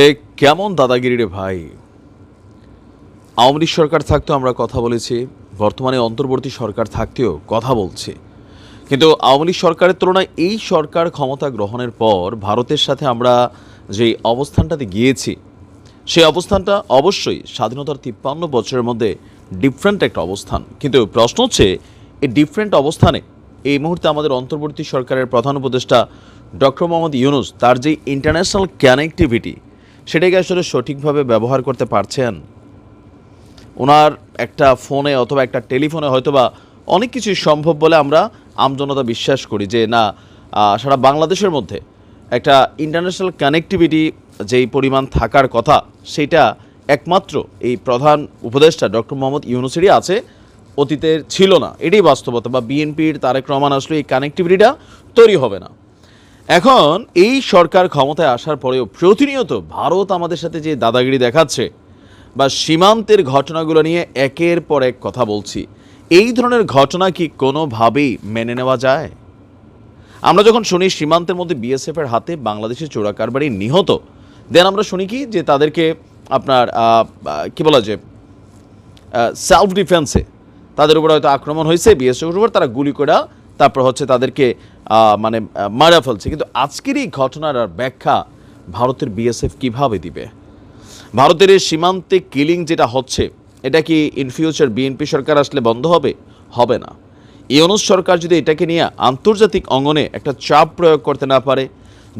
এ কেমন দাদাগিরি রে ভাই? আওয়ামী সরকার থাকতেও আমরা কথা বলেছি, বর্তমানে অন্তর্বর্তী সরকার থাকতেও কথা বলছি। কিন্তু আওয়ামী সরকারের তুলনায় এই সরকার ক্ষমতা গ্রহণের পর ভারতের সাথে আমরা যে অবস্থানটাতে গিয়েছি, সেই অবস্থানটা অবশ্যই স্বাধীনতার তিপ্পান্ন বছরের মধ্যে ডিফারেন্ট একটা অবস্থান। কিন্তু প্রশ্ন হচ্ছে, এই ডিফারেন্ট অবস্থানে এই মুহূর্তে আমাদের অন্তর্বর্তী সরকারের প্রধান উপদেষ্টা ডক্টর মোহাম্মদ ইউনুস তার যে ইন্টারন্যাশনাল কানেক্টিভিটি সেটাকে আসলে সঠিকভাবে ব্যবহার করতে পারছেন? ওনার একটা ফোনে অথবা একটা টেলিফোনে হয়তোবা অনেক কিছুই সম্ভব বলে আমরা আমজনতা বিশ্বাস করি যে, না সারা বাংলাদেশের মধ্যে একটা ইন্টারন্যাশনাল কানেক্টিভিটি যেই পরিমাণ থাকার কথা, সেটা একমাত্র এই প্রধান উপদেষ্টা ডক্টর মোহাম্মদ ইউনুসেরই আছে, অতীতের ছিল না। এটাই বাস্তবতা বা বিএনপির তারেক রহমান আসলে এই কানেক্টিভিটিটা তৈরি হবে না। এখন এই সরকার ক্ষমতায় আসার পরেও প্রতিনিয়ত ভারত আমাদের সাথে যে দাদাগিরি দেখাচ্ছে বা সীমান্তের ঘটনাগুলো নিয়ে একের পর এক কথা বলছি, এই ধরনের ঘটনা কি কোনোভাবেই মেনে নেওয়া যায়? আমরা যখন শুনি সীমান্তের মধ্যে বিএসএফের হাতে বাংলাদেশের চোরা কারবারি নিহত দেন আমরা শুনি কি যে তাদেরকে আপনার কি বলা যায় সেলফ ডিফেন্সে তাদের উপর হয়তো আক্রমণ হয়েছে বিএসএফের উপর তারা গুলি করে তারপর হচ্ছে তাদেরকে মানে মারা ফেলছে। কিন্তু আজকের এই ঘটনার আর ব্যাখ্যা ভারতের বিএসএফ কীভাবে দিবে? ভারতের এই সীমান্তে কিলিং যেটা হচ্ছে, এটা কি ইন ফিউচার বিএনপি সরকার আসলে বন্ধ হবে? হবে না। ইউনুস সরকার যদি এটাকে নিয়ে আন্তর্জাতিক অঙ্গনে একটা চাপ প্রয়োগ করতে না পারে,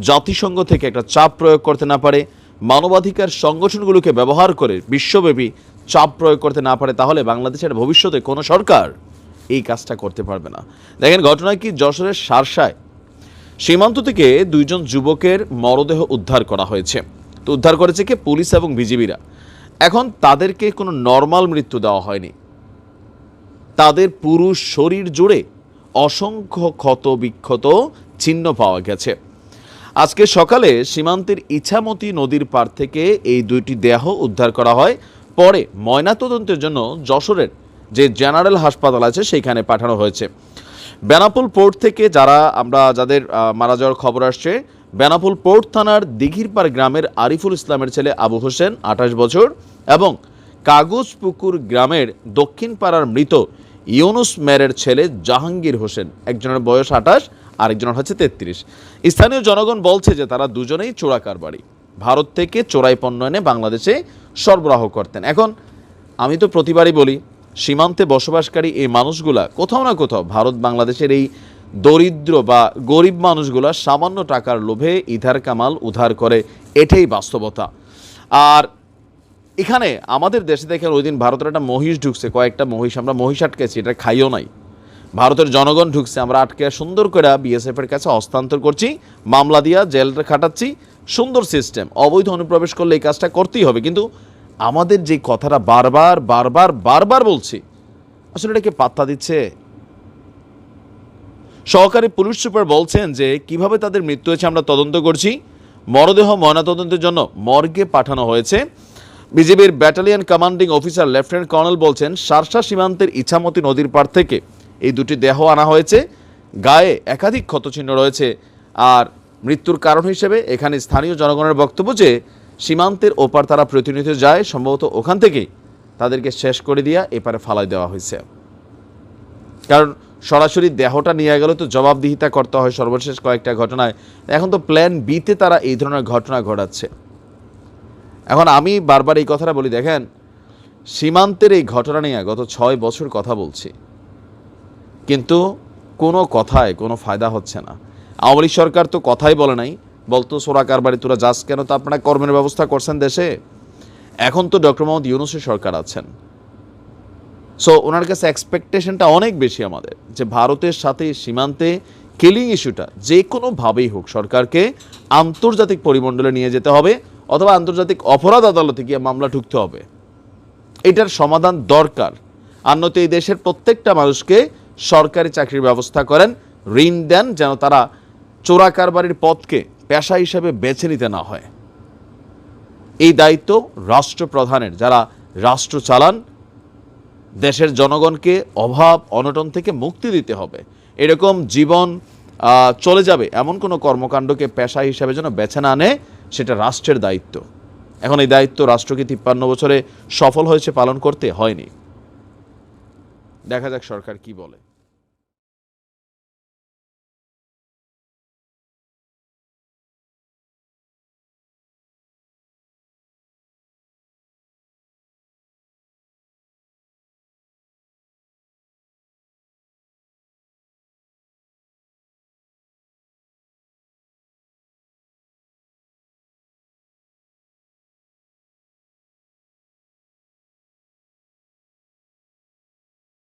জাতিসংঘ থেকে একটা চাপ প্রয়োগ করতে না পারে, মানবাধিকার সংগঠনগুলোকে ব্যবহার করে বিশ্বব্যাপী চাপ প্রয়োগ করতে না পারে, তাহলে বাংলাদেশের ভবিষ্যতে কোনো সরকার এই কাজটা করতে পারবে না। দেখেন ঘটনা কি যশোরের সারসায় সীমান্ত থেকে দুইজন যুবকের মরদেহ উদ্ধার করা হয়েছে। তো উদ্ধার করেছে কে? পুলিশ এবং বিজিবিরা। এখন তাদেরকে কোনো নর্মাল মৃত্যু দেওয়া হয়নি। তাদের পুরুষ শরীর জুড়ে অসংখ্য ক্ষত বিক্ষত চিহ্ন পাওয়া গেছে। আজকে সকালে সীমান্তের ইছামতি নদীর পার থেকে এই দুইটি দেহ উদ্ধার করা হয়। পরে ময়নাতদন্তের জন্য যশোরের যে জেনারেল হাসপাতাল আছে, সেইখানে পাঠানো হয়েছে। বেনাপুল পোর্ট থেকে যারা আমরা, যাদের মারা যাওয়ার খবর আসছে, বেনাপুল পোর্ট থানার দিঘিরপাড় গ্রামের আরিফুল ইসলামের ছেলে আবু হোসেন, আঠাশ বছর, এবং কাগজপুকুর গ্রামের দক্ষিণ পাড়ার মৃত ইউনুস মেরের ছেলে জাহাঙ্গীর হোসেন। একজনের বয়স আঠাশ, আরেকজনের হচ্ছে তেত্রিশ। স্থানীয় জনগণ বলছে যে তারা দুজনেই চোরা কারবারি। ভারত থেকে চোরাই পণ্য এনে বাংলাদেশে সরবরাহ করতেন। এখন আমি তো প্রতিবারই বলি সীমান্তে বসবাসকারী এই মানুষগুলা কোথাও না কোথাও ভারত বাংলাদেশের এই দরিদ্র বা গরিব মানুষগুলা সামান্য টাকার লোভে ইধার কামাল উধার করে, এটাই বাস্তবতা। আর এখানে আমাদের দেশে দেখেন ওই দিন ভারতের একটা মহিষ ঢুকছে, কয়েকটা মহিষ, আমরা মহিষ আটকেছি, এটা খাইও নাই। ভারতের জনগণ ঢুকছে, আমরা আটকে সুন্দর করে বিএসএফ এর কাছে হস্তান্তর করছি, মামলা দিয়া জেলটা খাটাচ্ছি, সুন্দর সিস্টেম অবৈধ অনুপ্রবেশ করলে এই কাজটা করতেই হবে। কিন্তু আমাদের যে কথাটা বারবার বারবার বারবার বলছি, আসলে এটাকে পাত্তা দিচ্ছে? সহকারী পুলিশ সুপার বলছেন যে, কীভাবে তাদের মৃত্যু হয়েছে আমরা তদন্ত করছি। মরদেহ ময়নাতদন্তের জন্য মর্গে পাঠানো হয়েছে। বিজেপির battalion commanding officer lieutenant colonel বলছেন, সারসা সীমান্তের ইছামতি নদীর পার থেকে এই দুটি দেহ আনা হয়েছে। গায়ে একাধিক ক্ষতচিহ্ন রয়েছে। আর মৃত্যুর কারণ হিসেবে এখানে স্থানীয় জনগণের বক্তব্য যে সীমান্তের ওপার তারা প্রতিনিয়ত যায়, সম্ভবত ওখান থেকেই তাদেরকে শেষ করে দিয়া এপারে ফালাই দেওয়া হয়েছে। কারণ সরাসরি দেহটা নিয়ে গেলে তো জবাবদিহিতা করতে হয় সর্বশেষ কয়েকটা ঘটনায়। এখন তো প্ল্যান বিতে তারা এই ধরনের ঘটনা ঘটাচ্ছে। এখন আমি বারবার এই কথাটা বলি, দেখেন, সীমান্তের এই ঘটনা নিয়ে গত ছয় বছর কথা বলছি। কিন্তু কোনো কথায় কোনো ফায়দা হচ্ছে না। আওয়ামী সরকার তো কথাই বলে নাই বলতো, সোরা কারবারি তোরা যাস কেন? তো আপনারা কর্মের ব্যবস্থা করছেন দেশে। এখন তো ডক্টর মোহাম্মদ ইউনুসের সরকার আছেন। সো ওনার কাছে এক্সপেকটেশনটা অনেক বেশি আমাদের যে ভারতের সাথে সীমান্তে কিলিং ইস্যুটা যে কোনোভাবেই হোক সরকারকে আন্তর্জাতিক পরিমণ্ডলে নিয়ে যেতে হবে অথবা আন্তর্জাতিক অপরাধ আদালতে গিয়ে মামলা ঢুকতে হবে। এটার সমাধান দরকার। আর এই দেশের প্রত্যেকটা মানুষকে সরকারি চাকরির ব্যবস্থা করেন, ঋণ দেন যেন তারা চোরা কারবারির পথকে পেশা হিসেবে বেছে নিতে না হয়। এই দায়িত্ব রাষ্ট্রপ্রধানের। যারা রাষ্ট্র চালান, দেশের জনগণকে অভাব, অনটন থেকে মুক্তি দিতে হবে। এরকম জীবন চলে যাবে এমন কোনো কর্মকাণ্ডকে পেশা হিসাবে যেন বেছে না নেয়, সেটা রাষ্ট্রের দায়িত্ব। এখন এই দায়িত্ব রাষ্ট্রকে তিপ্পান্ন বছরে সফল হয়েছে, পালন করতে হয়নি। দেখা যাক সরকার কি বলে।